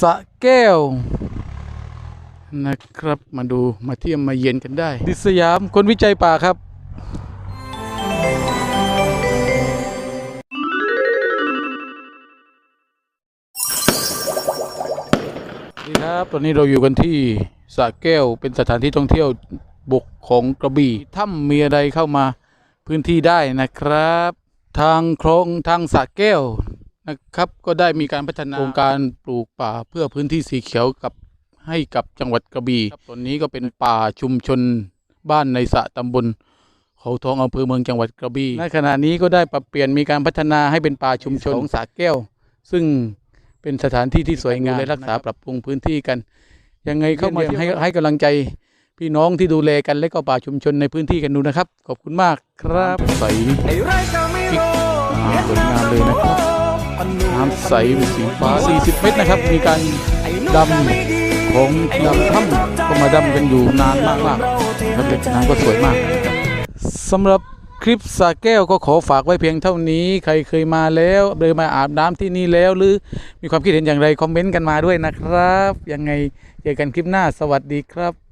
สะแก้ว นะครับมาดูมาเที่ยมมาเยียนกันได้ ดิษยามคนวิจัยป่าครับดีครับ ตอนนี้เราอยู่กันที่สะแก้วเป็นสถานที่ท่องเที่ยวบกของกระบี่ถ้ำมีอะไรเข้ามาพื้นที่ได้นะครับ ทางคลองทางสะแก้ว นะครับก็ได้มีการพัฒนาโครงการปลูกป่าเพื่อพื้นที่สีเขียวกับให้กับจังหวัดกระบี่ครับตอนนี้ก็เป็นป่าชุมชนบ้านในสระตำบลเขาทองอำเภอเมืองจังหวัดกระบี่ในขณะนี้ก็ได้ปรับเปลี่ยนมีการพัฒนาให้เป็นป่าชุมชนของสระแก้ว ซึ่งเป็นสถานที่ที่สวยงามและรักษาปรับปรุงพื้นที่กันยังไงเข้ามาให้ให้กำลังใจพี่น้องที่ดูแลกันและก็ป่าชุมชนในพื้นที่กันดูนะครับ ขอบคุณมากครับใสไอ้ไรก็ไม่รู้อ่าสวยงามเลยนะครับ น้ำใสเป็นสีฟ้า 40 เมตรนะครับ มีการดำของดำถ้ำก็มาดำกันอยู่นานมากๆนะครับเป็นน้ำก็สวยมากสำหรับคลิปสาแก้วก็ขอฝากไว้เพียงเท่านี้ ใครเคยมาแล้วเดินมาอาบน้ำที่นี่แล้วหรือมีความคิดเห็นอย่างไร คอมเมนต์กันมาด้วยนะครับ ยังไงเจอกันคลิปหน้าสวัสดีครับ